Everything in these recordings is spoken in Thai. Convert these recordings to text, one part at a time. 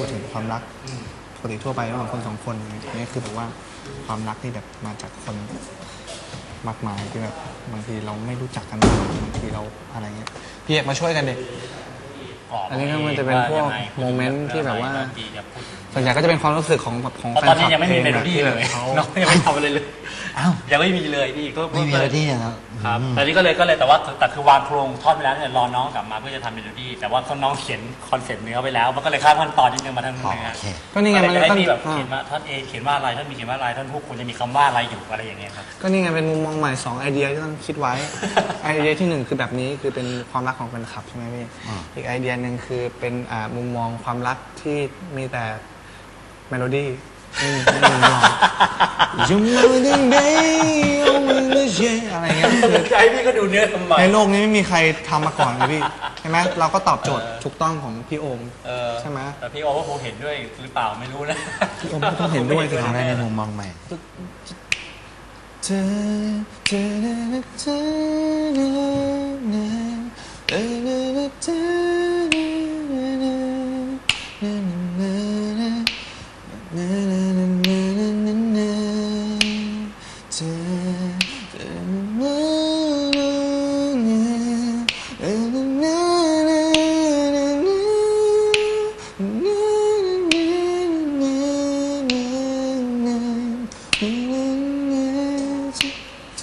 พูดถึงความรักปกติทั่วไประหว่างคนสองคนอันนี่คือแบบว่าความรักที่แบบมาจากคนมากมายที่แบบบางทีเราไม่รู้จักกันมาก่อนบางทีเราอะไรเงี้ยพี่เอกมาช่วยกันเด็กอันนี้ก็มันจะเป็นพวกโมเมนต์ที่แบบว่าส่วนใหญ่ก็จะเป็นความรู้สึกของแบบของเพราะแฟตอนนคนี้ลับยังไม่มีเมโลดี้ที่เลแบบยเขาน้องยังไม่ทำอะไรเลย อ้าวยังไม่มีเลยพี่ก็ไม่มีเมโลดี้นะครับครับแต่นี่ก็เลยก็เลยแต่ว่าแต่คือวางโครงท่อนไปแล้วเนี่ยรอน้องกลับมาเพื่อจะทำเมโลดี้แต่ว่าเขาน้องเขียนคอนเซ็ปต์เนื้อไปแล้ว มันก็เลยข้ามขั้นตอนนิดนึงมาทางอ๋อเนื้อโอเคก็นี่ไงมันก็เลยก็ให้พี่แบบอ่าเขียนว่าท่อนเอเขียนว่าอะไรท่อนมีเขียนว่าอะไรท่อนฮุกควรจะมีคำว่าอะไรอยู่อะไรอย่างเงี้ยครับก็นี่ไงเป็นมุมมองใหม่สองไอเดียที่ต้องคิดไว้ไอเดียที่หนึ่งคือแบบนี้คือเป็นความรักของแฟนคลับใช่ไหมพี่อ่าอีกไอเดียหนึ่งคือเป็นอ่ามุมมองความรักที่มีแต่เมโลดี้ ไม่มีไม่มีมุมมอง You know the day oh my God อะไรเงี้ยคือไอพี่ก็ดูเนื้อทำไมในโลกนี้ไม่มีใครทำมาก่อนเลยพี่ใช่ไหมเราก็ตอบโจทย์ถูกต้องของพี่โอมใช่ไหมแต่พี่โอมก็คงเห็นด้วยหรือเปล่าไม่รู้นะพี่โอมก็ต้องเห็นด้วยสิทำได้ในมุมมองใหม่เธอเธอเธอเธอเธอ เธอ เ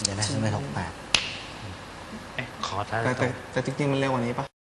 ดี๋ยวนะไม่หกแปดขอท้ายแต่แต่แต่จริงๆมันเร็วกว่านี้ปะ